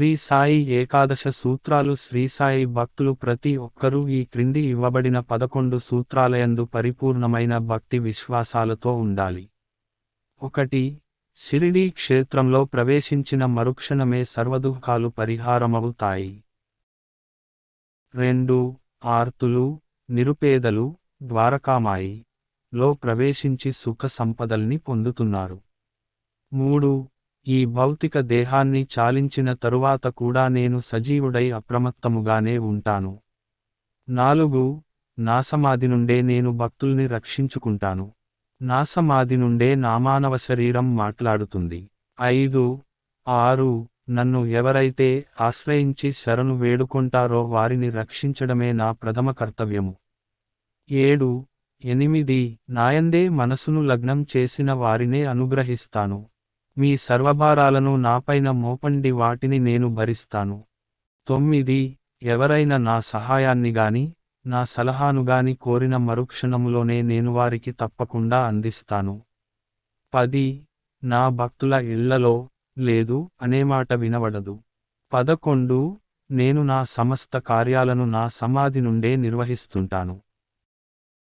శ్రీ సాయి ఏకాదశ సూత్రాలు శ్రీ సాయి భక్తులు ప్రతి ఒక్కరూ ఈ క్రింది ఇవ్వబడిన పదకొండు సూత్రాలయందు పరిపూర్ణమైన భక్తి విశ్వాసాలతో ఉండాలి. ఒకటి షిరిడీ క్షేత్రంలో ప్రవేశించిన మరుక్షణమే సర్వదుఃఖాలు పరిహారమవుతాయి. రెండు ఆర్తులు నిరుపేదలు ద్వారకామాయి లో ప్రవేశించి సుఖ సంపదల్ని పొందుతున్నారు. మూడు ఈ భౌతిక దేహాన్ని చాలించిన తరువాత కూడా నేను సజీవుడై అప్రమత్తముగానే ఉంటాను. నాలుగు నాసమాది నుండే నేను భక్తుల్ని రక్షించుకుంటాను. నాసమాది నుండే నామానవ శరీరం మాట్లాడుతుంది. ఐదు ఆరు నన్ను ఎవరైతే ఆశ్రయించి శరణు వేడుకుంటారో వారిని రక్షించడమే నా ప్రథమ కర్తవ్యము. ఏడు ఎనిమిది నాయందే మనసును లగ్నం చేసిన వారినే అనుగ్రహిస్తాను. మీ సర్వభారాలను నాపైన మోపండి వాటిని నేను భరిస్తాను. తొమ్మిది ఎవరైనా నా సహాయాన్ని గాని నా సలహాను గాని కోరిన మరుక్షణములోనే నేను వారికి తప్పకుండా అందిస్తాను. పది నా భక్తుల ఇళ్ళలో లేదు అనే మాట వినబడదు. పదకొండు నేను నా సమస్త కార్యాలను నా సమాధి నుండే నిర్వహిస్తుంటాను.